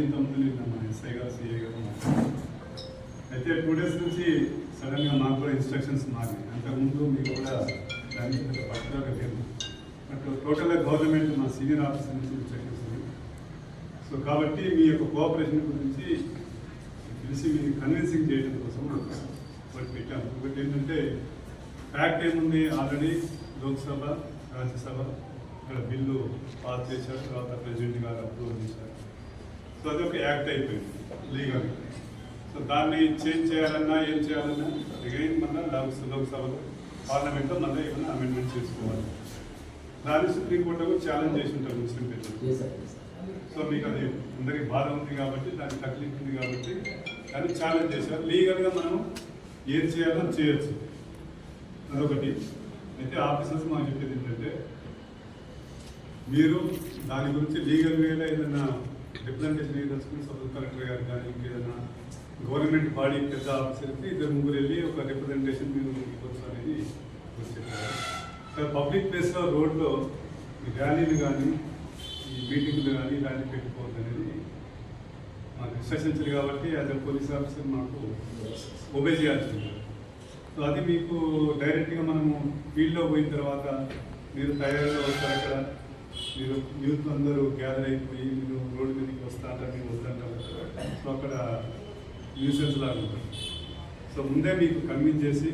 Already ఇంతకుముందు మన SI గారు సిఐ గారు అయితే టూ డేస్ నుంచి సడన్గా మాకు కూడా ఇన్స్ట్రక్షన్స్ మారినాయి అంతకుముందు మీకు కూడా దాని మీద పట్టుదల లేదు. బట్ టోటల్గా గవర్నమెంట్ మా సీనియర్ ఆఫీసర్ నుంచి ఇన్స్ట్రక్షన్స్ సో కాబట్టి మీ యొక్క కోఆపరేషన్ గురించి తెలిసి మీరు కన్విన్సింగ్ చేయడం కోసం ఒకటి పెట్టాము. ఒకటి ఏంటంటే ఫ్యాక్ట్ ఏముంది? ఆల్రెడీ లోక్సభ రాజ్యసభ ఇక్కడ బిల్లు పాస్ చేశారు. తర్వాత ప్రెసిడెంట్ గారు అప్రూవల్ చేశారు. సో అది ఒక యాక్ట్ అయిపోయింది లీగల్. సో దాన్ని చేంజ్ చేయాలన్నా ఏం చేయాలన్నా అగైన్ మళ్ళీ లోక్ లోక్సభలో పార్లమెంట్లో మళ్ళీ ఏమైనా అమెండ్మెంట్ చేసుకోవాలి. దాన్ని సుప్రీంకోర్టు కూడా ఛాలెంజ్ చేసి ఉంటారు ముస్లిం పెద్దలు సో మీకు అది అందరికి బాధ ఉంది కాబట్టి దానికి తక్లీఫ్ ఉంది కాబట్టి దాన్ని ఛాలెంజ్ చేశారు. లీగల్గా మనం ఏం చేయాలో చేయొచ్చు. అదొకటి. అయితే ఆఫీసర్స్ మాకు చెప్పేది ఏంటంటే మీరు దాని గురించి లీగల్ వేలో ఏదైనా రిప్రజెంటేషన్ ఏదలుచుకుని సబ్ కలెక్టర్ గారు కానీ ఇంకేదైనా గవర్నమెంట్ బాడీ పెద్ద ఆఫీసర్కి ఇద్దరు ముగ్గురు వెళ్ళి ఒక రిప్రజెంటేషన్ మీరు ఇవ్వచ్చు అనేది చెప్పారు పబ్లిక్ ప్లేస్లో రోడ్లో ఈ ర్యాలీలు కానీ ఈ మీటింగ్లు కానీ ఇలాంటివి పెట్టుకోవద్దు అనేది మాకు ఇన్స్ట్రక్షన్స్ కాబట్టి యాజ్ అ పోలీస్ ఆఫీసర్ మాకు ఒబే చేయాల్సి ఉంటుంది సో అది మీకు డైరెక్ట్గా మనము ఫీల్డ్లో పోయిన తర్వాత మీరు తయారుగా వస్తారు అక్కడ. మీరు యూత్ అందరూ గ్యాదర్ అయిపోయి మీరు రోడ్డు మీదకి వస్తారంటారు మీరు వస్తాంటారు సో అక్కడ న్యూసెన్స్ లాగా ఉంటుంది. సో ముందే మీకు కన్విన్స్ చేసి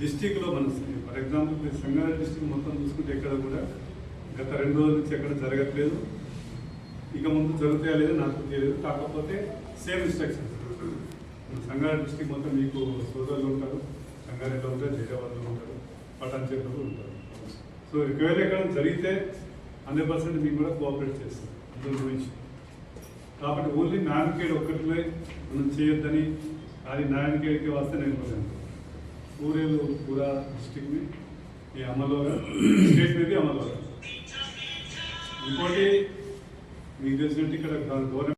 డిస్టిక్లో మన ఫర్ ఎగ్జాంపుల్ మీరు సంగారెడ్డి డిస్టిక్ మొత్తం చూసుకుంటే ఎక్కడ కూడా గత రెండు రోజుల నుంచి ఎక్కడ జరగట్లేదు. ఇక ముందు జరుగుతాయా లేదా నాకు తెలియదు. కాకపోతే సేమ్ ఇన్స్ట్రక్షన్స్ సంగారెడ్డి డిస్టిక్ మొత్తం మీకు సోదరులు ఉంటారు. సంగారెడ్డిలో ఉంటారు జైరాబాద్లో ఉంటారు పటాన్ చెరువులో ఉంటారు. సో ఒకవేళ ఎక్కడ జరిగితే హండ్రెడ్ పర్సెంట్ మీకు కూడా కోఆపరేట్ చేస్తాం అందరి గురించి. కాబట్టి ఓన్లీ నాయనకేడ్ ఒక్కటిలో మనం చేయొద్దని అది నాయనకేడ్కి వస్తే నేను పోతాను ఊరేలు కూడా డిస్టిక్ని ఈ అమలోగా స్టేట్ మీద అమలోగా ఇంకోటి మీకు తెలిసినట్టు ఇక్కడ గవర్నమెంట్